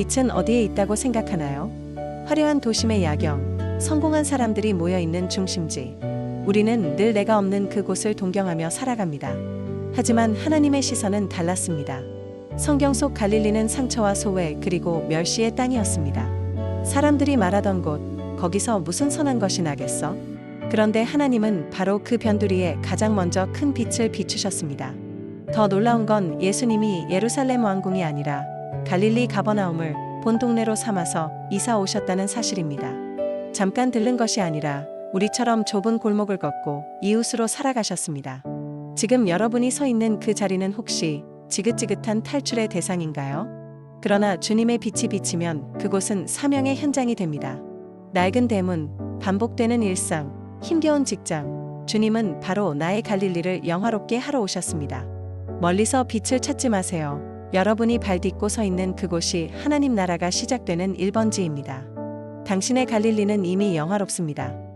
빛은 어디에 있다고 생각하나요? 화려한 도심의 야경, 성공한 사람들이 모여 있는 중심지. 우리는 늘 내가 없는 그곳을 동경하며 살아갑니다. 하지만 하나님의 시선은 달랐습니다. 성경 속 갈릴리는 상처와 소외 그리고 멸시의 땅이었습니다. 사람들이 말하던 곳, 거기서 무슨 선한 것이 나겠어? 그런데 하나님은 바로 그 변두리에 가장 먼저 큰 빛을 비추셨습니다. 더 놀라운 건 예수님이 예루살렘 왕궁이 아니라 갈릴리 가버나움을 본 동네로 삼아서 이사 오셨다는 사실입니다. 잠깐 들른 것이 아니라 우리처럼 좁은 골목을 걷고 이웃으로 살아가셨습니다. 지금 여러분이 서 있는 그 자리는 혹시 지긋지긋한 탈출의 대상인가요? 그러나 주님의 빛이 비치면 그곳은 사명의 현장이 됩니다. 낡은 대문, 반복되는 일상, 힘겨운 직장, 주님은 바로 나의 갈릴리를 영화롭게 하러 오셨습니다. 멀리서 빛을 찾지 마세요. 여러분이 발 딛고 서 있는 그곳이 하나님 나라가 시작되는 1번지입니다. 당신의 갈릴리는 이미 영화롭습니다.